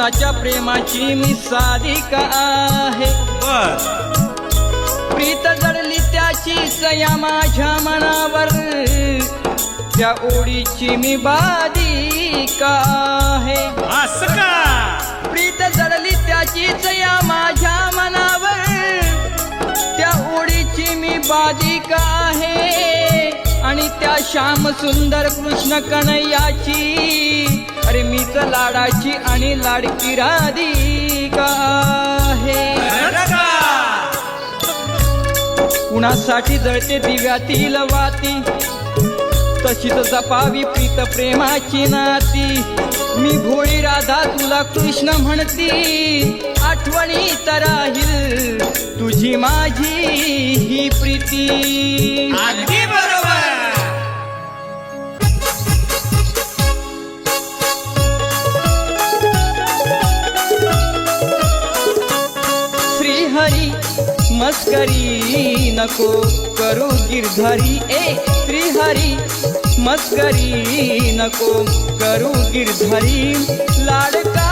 श्रीकृष्णाच्या प्रेमाची मी साधिका आहे? प्रीत जडली त्याची सया माझ्या मनावर. त्या ओढीची मी बाधिका आहे? प्रीत जडली त्याची सया माझ्या मनावर. त्या ओढीची मी बाधिका आहे? आणि त्या श्याम सुंदर कृष्ण कन्हैयाची अरे मीच लाडाची आणि लाडकी राधिका आहे? कुणासाठी जळते दिव्यातील वाती? तशीच जपावी प्रीत प्रेमाची नाती. मी भोळी राधा तुला कृष्ण म्हणती. आठवणी तर राहील तुझी माझी ही प्रीती. मस्करी नको करू गिरधारी ए त्रिहरी. मस्करी नको करू गिरधारी. लाडका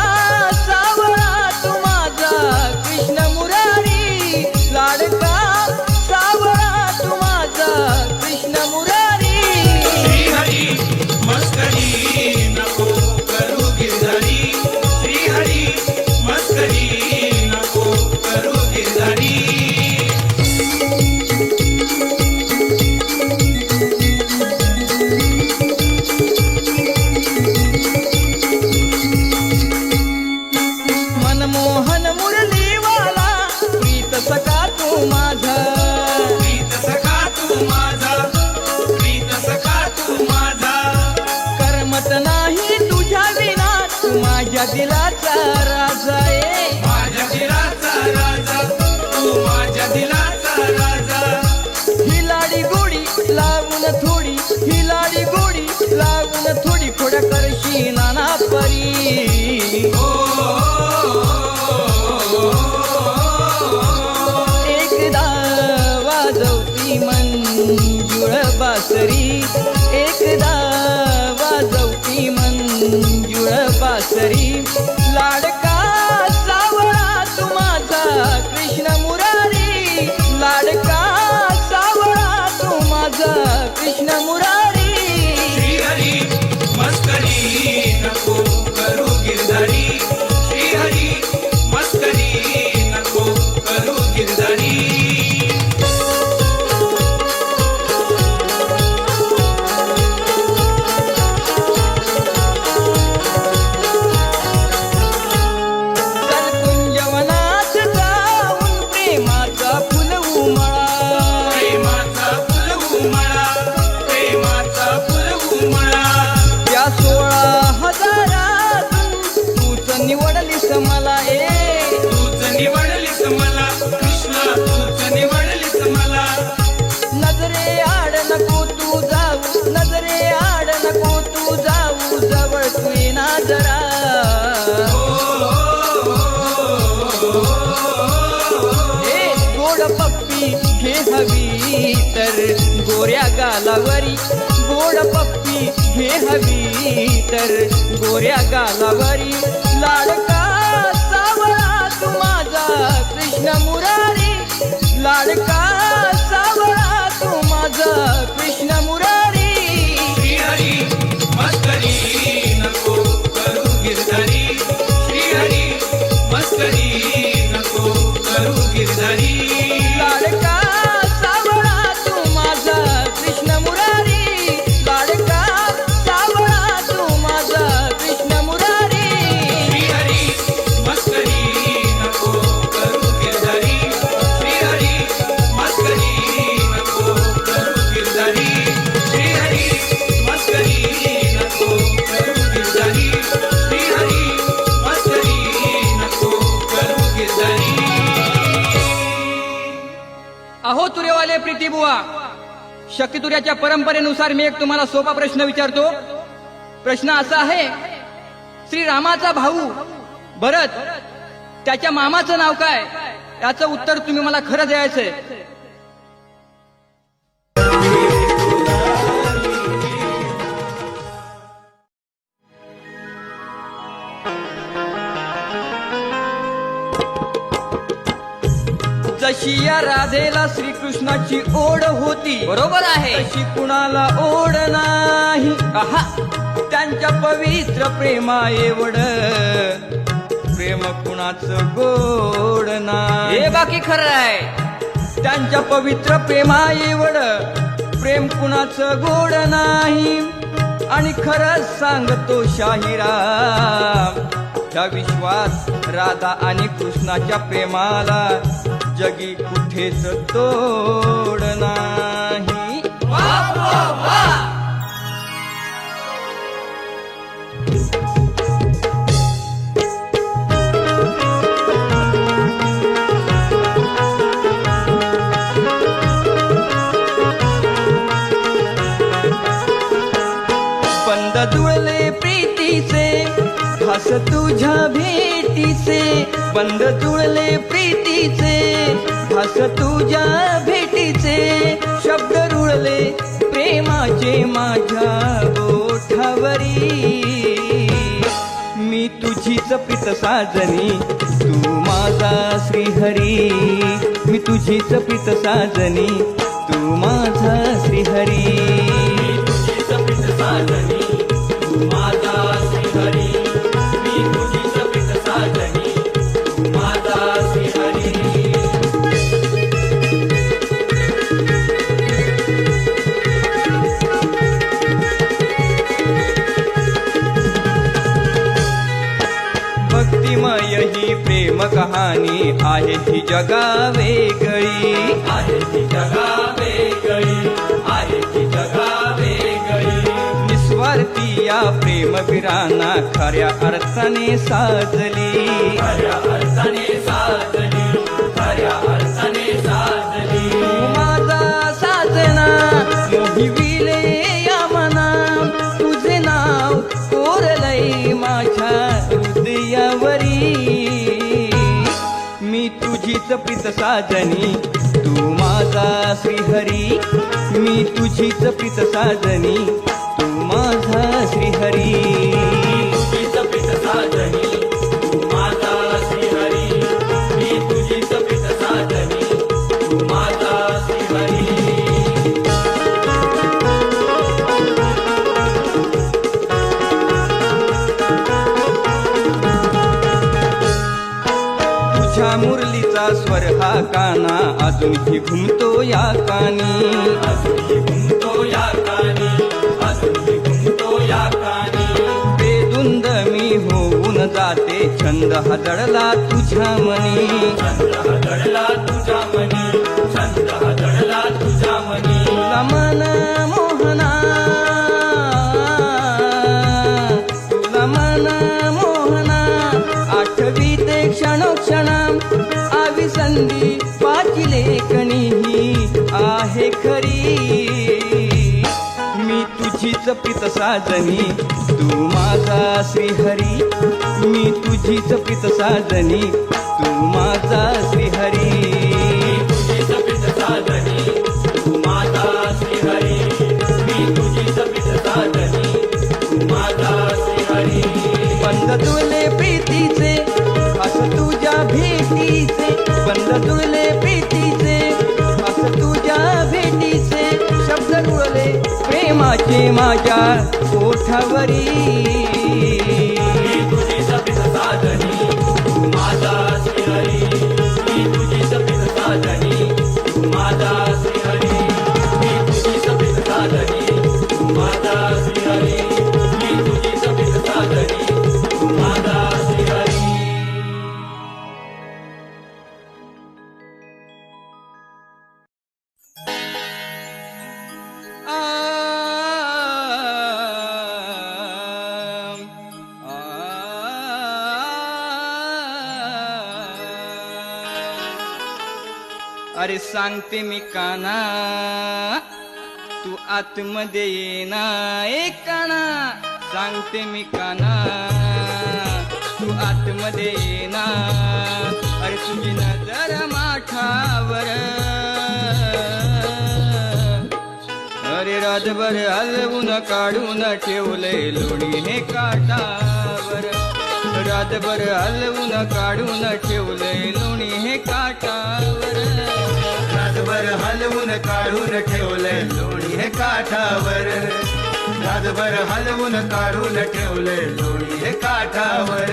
तर गोऱ्या गालावरी गोड पप्पी घे हवी तर गोऱ्या गालावरी लाडका सावळा तू माझा कृष्ण मुरारी. लाडका चातुर्याच्या परंपरेनुसार मी एक तुम्हाला सोपा प्रश्न विचारतो. प्रश्न असा आहे श्रीरामाचा भाऊ भरत त्याच्या मामाचं नाव काय? याचं उत्तर तुम्ही मला खरं द्यायचंय. या राधेला श्रीकृष्णाची ओढ होती. बरोबर आहे. तशी कुणाला ओढ नाही. त्यांच्या पवित्र प्रेमा एवढ प्रेम कुणाचं गोड नाही. हे बाकी खरं आहे. त्यांच्या पवित्र प्रेमा एवढ प्रेम कुणाचं गोड नाही. आणि खरंच सांगतो शाहिराम ह्या विश्वात राधा आणि कृष्णाच्या प्रेमाला जगी कुठेच तोड नाही. बंद जुळले प्रीतीचे हस तुझ्या भेटीचे बंद जुळले प्रीतीचे. हस तुझ्या भेटीचे शब्द रुळले प्रेमाचे माझ्या गोठावरी मी तुझीच प्रीत साजनी तू माझा श्रीहरी. मी तुझीच प्रीत साजनी तू माझा श्रीहरी. भक्तिमय आहे ही जगा वेगळी आहे ही जगा वेगळी आहे ही जगा वेगळी निस्वार्थी या प्रेम विराना खऱ्या अर्थाने साजली. खऱ्या अर्थाने साजली. तुझीच साजनी तू माझा श्रीहरी मी तुझीच प्रीत साजनी तू माझा श्रीहरी. अजूनही घुमतो या कानी अजूनही घुमतो या कानी. अजूनही घुमतो या कानी बेदुंद मी होऊन जाते छंद हजळला तुझ्या मनी. छंद हजळला तुझ्या मनी. छंद पाचिले ही आहे खरी. मी तुझीच प्रीत साधनी तू माझा श्रीहरी. मी तुझीच प्रीत साधनी तू माझा श्रीहरी. बंद तुले प्रीतीचे असं तुझ्या भेटीचे. बंद तुले माझ्या ओठावरी सांगते मी काना. तू आतमध्ये ये ना ए काना. सांगते मी काना. तू आतमध्ये ये ना अरे तुझी नजर माठावर. अरे रातभर हलवून काढून ठेवले लोणी हे काटावर रातभर हलवून काढून ठेवले लोणी हे काटावर काढून ठेवलंय. लोणी हे काठावर. रातभर हलवून काढून ठेवलंय. लोणी हे काठावर.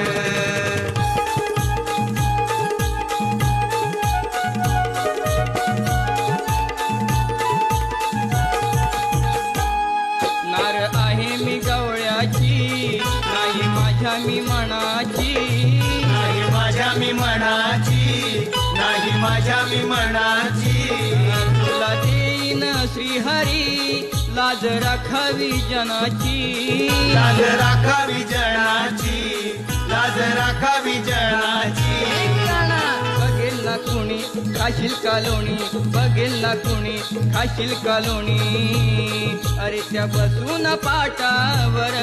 जनाची लाज राखावी जनाची लाज राखावी जनाची बघेल ना कुणी खाशील कालोणी? बघेल ना कुणी खाशील कालोणी? अरे त्या बसून पाटावर.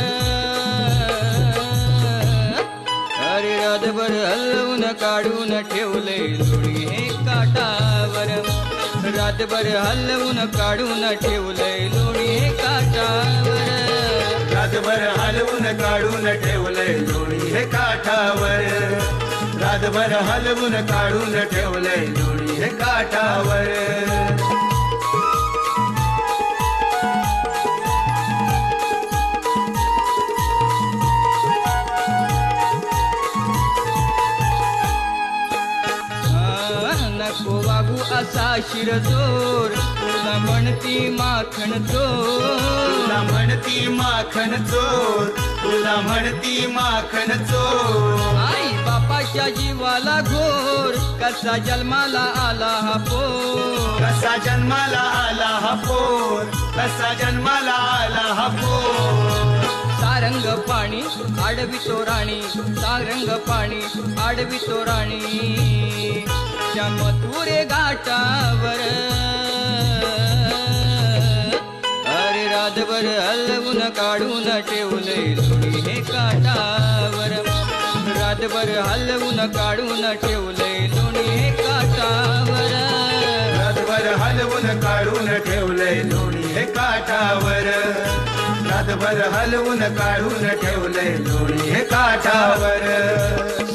अरे रातभर हलवून काढून ठेवले लोणी हे काटावर. रातभर हलवून काढून ठेवले लोणी काठावर. रातभर हलवून काढून ठेवलंय लोणी हे काठावर. रातभर हलवून काढून ठेवलंय लोणी हे काठावर. असा शिरजोर तुला म्हणती माखण चोर तुला म्हणती माखन चोर तुला म्हणती माखन चोर आई बापाच्या जीवाला घोर कसा जन्माला आला हा पोर. कसा जन्माला आला हा पोर कसा जन्माला आला हा पोर. सारंग पाणी आडवी तो राणी सारंग पाणी आडवी तो राणी त्या मथुरे घाटावर. अरे रातभर हलवून काढून ठेवले लोणी हे काटावर रातभर हलवून काढून ठेवले लोणी हे काटावर रातभर हलवून काढून ठेवलंय लोणी हे काठावर. रातभर हलवून काढून ठेवलंय लोणी हे काठावर.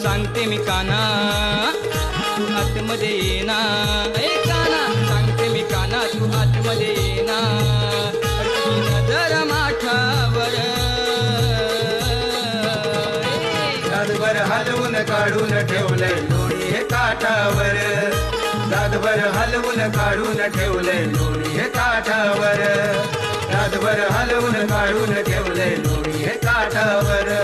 सांगते मी काना तू आतमध्ये ये ना ए काना सांगते मी काना तू आतमध्ये ये ना तुझी नजर माठावर. ए, रातभर हलवून काढून ठेवलंय लोणी हे काठावर. रातभर हलवून काढून ठेवलंय लोणी हे काठावर. रातभर हलवून काढून ठेवलंय लोणी हे काठावर.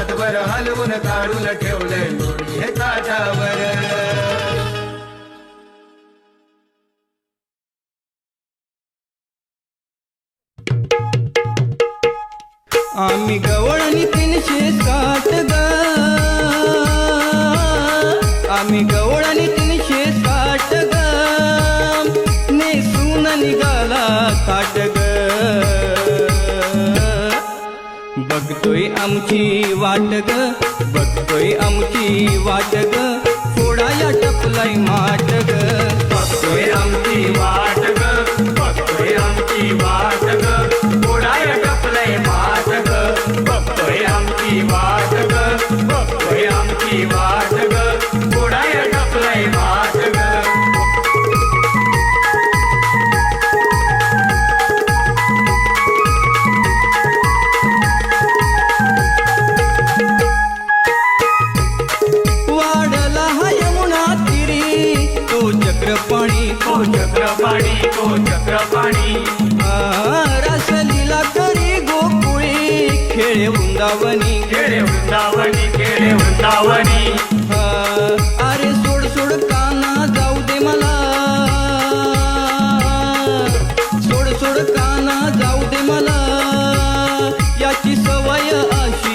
रातभर हलवून काढून ठेवलंय लोणी हे ताटावर. आम्ही गवळणी तीनशे सात ग बघतोय आमची वाट ग. बघतोय आमची वाट ग. फोडाया टपलाय मा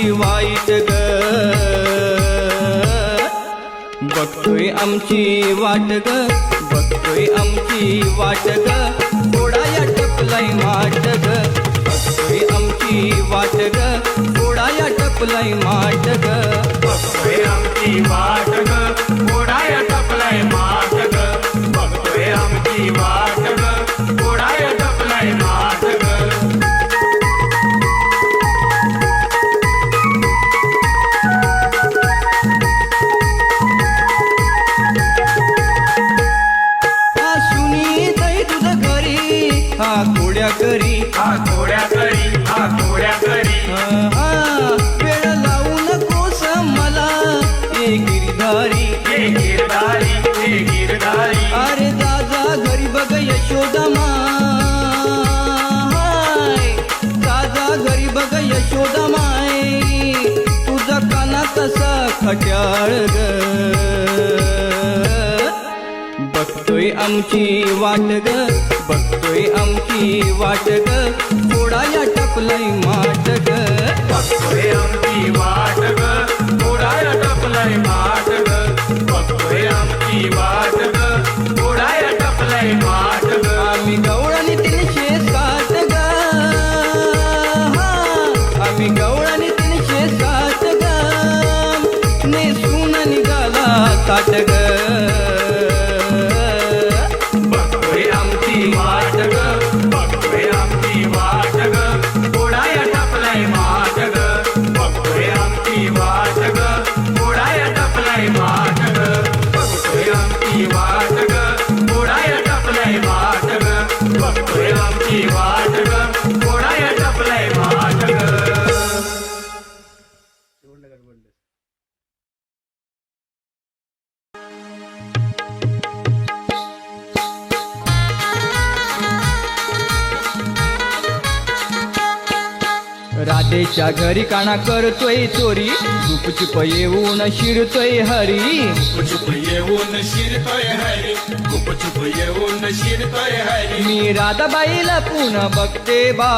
अशी वाईट ग. बघतोय आमची वाट ग. बघतोय आमची वाट ग. थोडाया टपलाय माट ग. बघतोय आमची वाट ग. थोडाया टपलाय माट ग. बघतोय आमची वाट ग. पुढाय टपलाय माट ग. बघतोय आमची वाट गिरधारी अरे दादा घरी बघ यशोदा माय दादा घरी बघ यशोदा माय तुझा काना तसा खट्याळ बघतोय आमची वाट ग बघतोय आमची वाट ग. या टपलय माट ग. बघतोय आमची वाट ग या टपलय माट ग. बघतोय वाट ग टपलाय माट आम्ही गवळणी तीनशे सात ग. आम्ही गवळणी तीनशे सात ग. नेसून निघाला ताट ग. काना करतोय चोरी. गुपचुप येऊन शिरतोय हरी. चुप येऊन शिरतोय हरी. खूप चुप येऊन शिरतोय हरी. मी राधाबाईला पुन्हा बघते बाय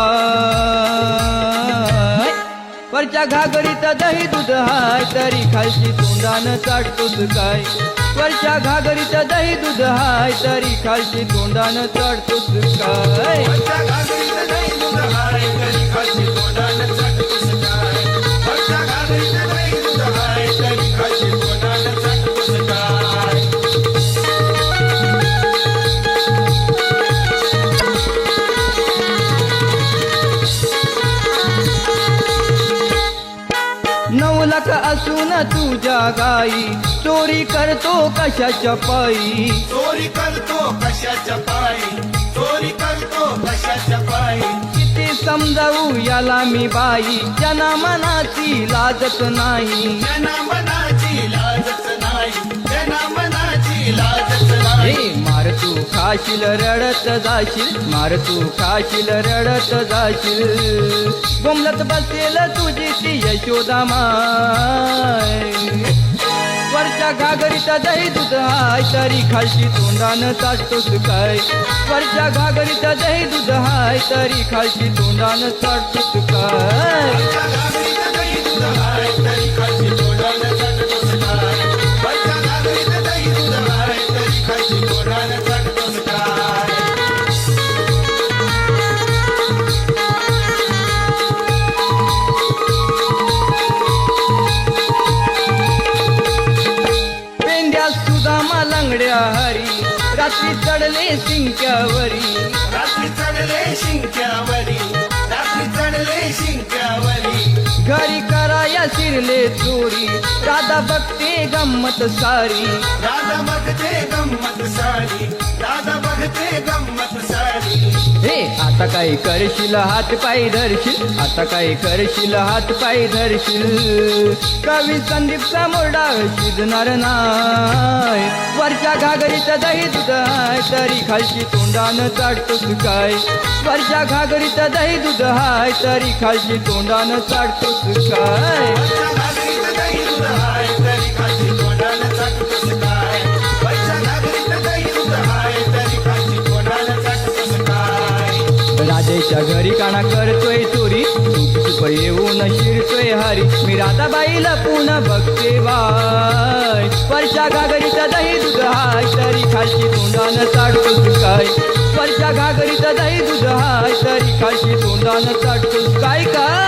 वरच्या घागरीत दही दूध हाय तरी खालची तोंडानं चाटतोस काय? वरच्या घागरीत दही दूध हाय तरी खालची तोंडानं चाटतोस काय? असून तुझ्या गाई. चोरी करतो कशाच्या पायी? चोरी करतो कशाच्या पायी? चोरी करतो कशाच्या पायी? किती समजावू याला मी बाई. ज्यांना मनाची लाजत नाही. मनाची लाजच नाही. मनाची लाजच नाही. मार तू खाशील रडत जाशील. मार तू खाशील रडत जाशील. गोमलत बसेल तुझी ती यशोदा माय. वरच्या घागरीत दही दूध हाय तरी खालची तोंडानं चाटतोस काय? वरच्या घागरीत दही दूध हाय तरी खालची तोंडानं चाटतोस काय? सिंक्यावरी रात्री चढले शिंक्यावरी रात्री चढले शिंक्यावरी. घरी कराया शिरले चोरी बघते गंमत सारी. राधा बघते गंमत सारी. राधा बघते गंमत सारी. हे आता काय करशील हात पाय धरशील? आता काय करशील हात पाय धरशील? कवी संदीप समोरडा शिजणार नाय वरच्या घागरीत दही दूध हाय तरी खालची तोंडानं चाटतोस काय? वरच्या घागरीत दही दूध हाय तरी खालची तोंडानं चाटतोस काय? काय? घरी काना करतोय चोरी. चुप येऊन शिरतोय हरी. मी राधाबाईला पुन्हा बघते बाय वर्षा घागरीत दही दूध हाय. तरी खाशी तोंडानं चाटतो काय वर्षा घागरीत दही दूध हाय. तरी खाशी तोंडानं चाटतो काय काय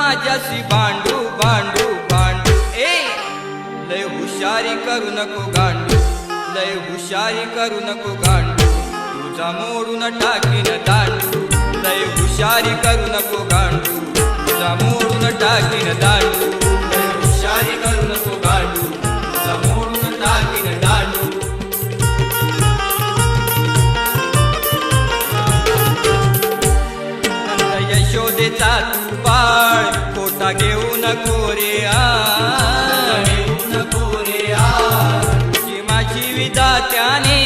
माझ्याशी भांडू भांडू भांडू. ए लय हुशारी करू नको गांडू. लय हुशारी करू नको गांडू. तुझा मोडून टाकीन दांडू. लय हुशारी करू नको गांडू. तुझा मोडून टाकीन दांडू. लय हुशारी करू देऊ नको रे देऊ नको रे माझी विधा त्याने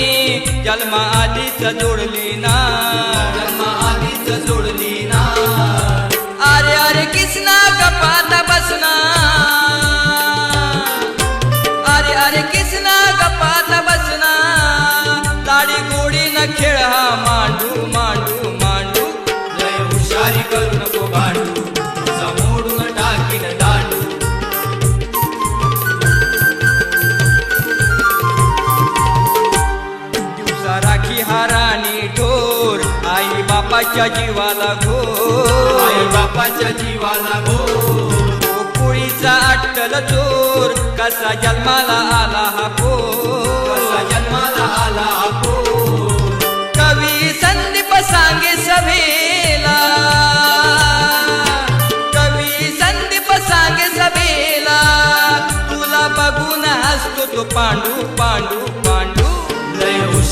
जन्मा आधीच जोडली ना. बापाच्या जीवाला आई बापाच्या जीवाला गो. पोळीचा अट्टल चोर कसा जन्माला आला हा कसा जन्माला आला आपो कवी संदीप सांगे सभेला. कवी संदीप सांगे सभेला. तुला बघून हसतो तो पांडू पांडू.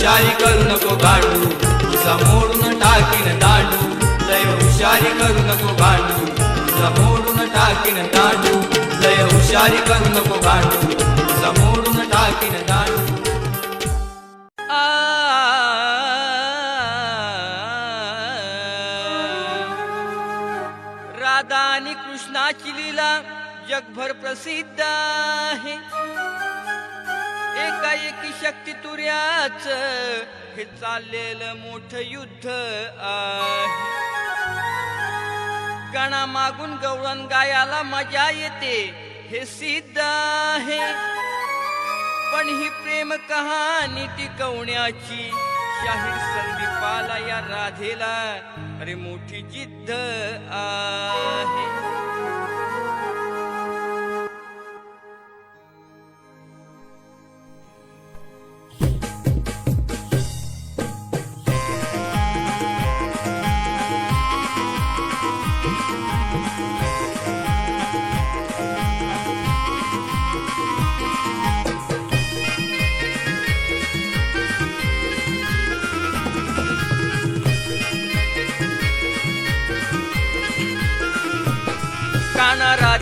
हुशारी करू नको भांडू तुझा मोडून टाकीन दांडू लय हुशारी करू नको भांडू तुझा मोडून टाकीन दांडू लय हुशारी करू नको भांडू तुझा मोडून टाकीन दांडू राधा आणि कृष्णाची लीला जगभर प्रसिद्ध आहे एकाएकी शक्ती तुर्याच हे चाललेलं मोठ युद्ध आहे. गणा मागून गवळण गायाला मजा येते हे सिद्ध आहे. पण ही प्रेम कहाणी टिकवण्याची शाहीर संदीपाला या राधेला अरे मोठी जिद्द आहे.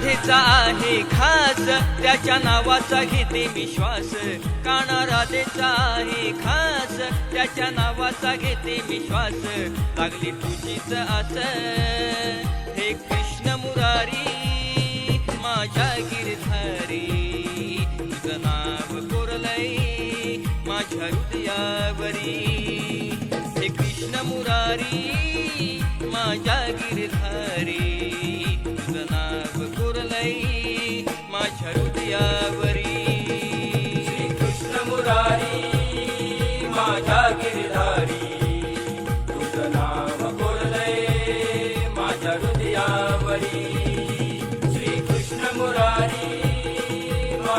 काना राधेचा आहे खास. त्याच्या नावाचा घेते विश्वास काना राधेचा आहे खास. त्याच्या नावाचा घेते विश्वास लागली तुझीच आस. हे कृष्ण मुरारी माझ्या गिरधारी. तुझं नाव कोरलय माझ्या हृदयावरी. हे कृष्ण मुरारी माझ्या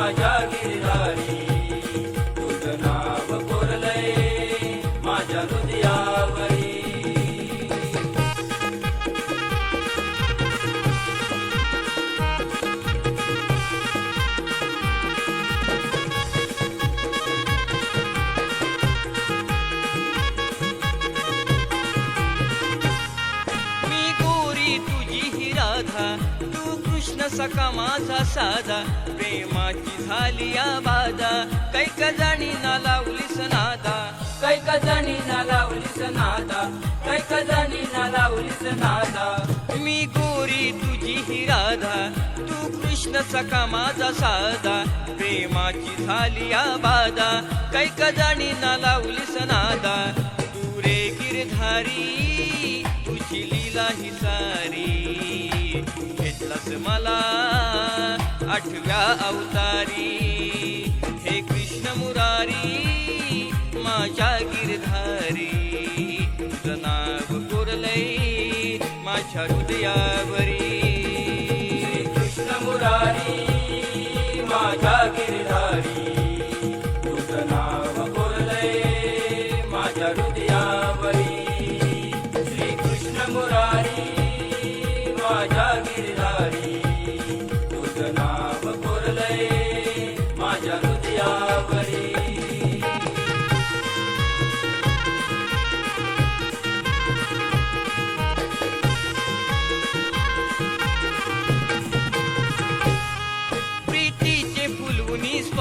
माझ्या गिरधारी तुझं नाव कोरलय माझ्या हृदयावरी. मी गोरी तुझी ही राधा तू कृष्ण सखा माझा साधा. प्रेमाची झाली आबादा बाधा. कैक जाणी ना लावलीस नादा. कैक जणी ना लावलीस नादा. कैक जणी ना लावलीस नादा. मी गोरी तुझी ही राधा. तू कृष्ण सखा माझा साधा? प्रेमाची झाली आबादा बाधा. कैक ना लावलीस नादा. तू रे गिरधारी तुझी लीला ही सारी. घेतलास मला. आठव्या अवतारी. हे कृष्ण मुरारी माझ्या गिरधारी. तुझं नाव कोरलय माझ्या हृदयावरी.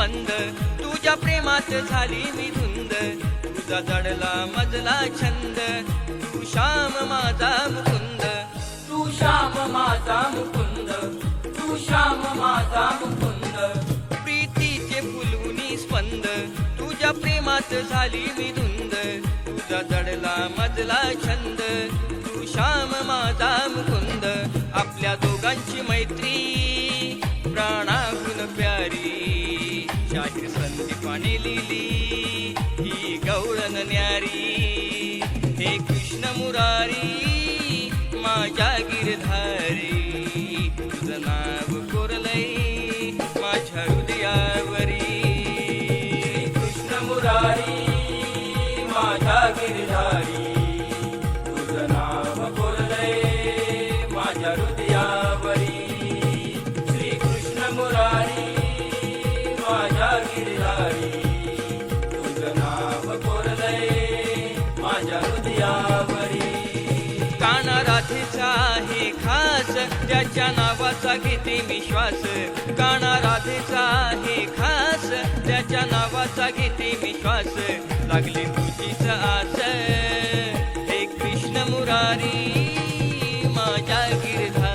स्पंद तुझ्या प्रेमात झाली मी धुंद. तुझा जडला मजला छंद. तू श्याम माझा मुकुंद. तू श्याम माझा मुकुंद. तू श्याम माझा मुकुंद. प्रीतीचे फुलुनी स्पंद. तुझ्या प्रेमात झाली मी धुंद. तुझा जडला मजला छंद. तू श्याम माझा मुकुंद. आपल्या दोघांची मैत्री प्राणाहून प्यारी. शाहीर संदीपाने लिहिली ही गवळण न्यारी हे कृष्ण मुरारी माझ्या गिरधारी. त्याच्या नावाचा घेते विश्वास. गाणा राधेचा आहे खास. त्याच्या नावाचा घेते विश्वास. लागले तुझीच आस हे कृष्ण मुरारी माझ्या गिरधा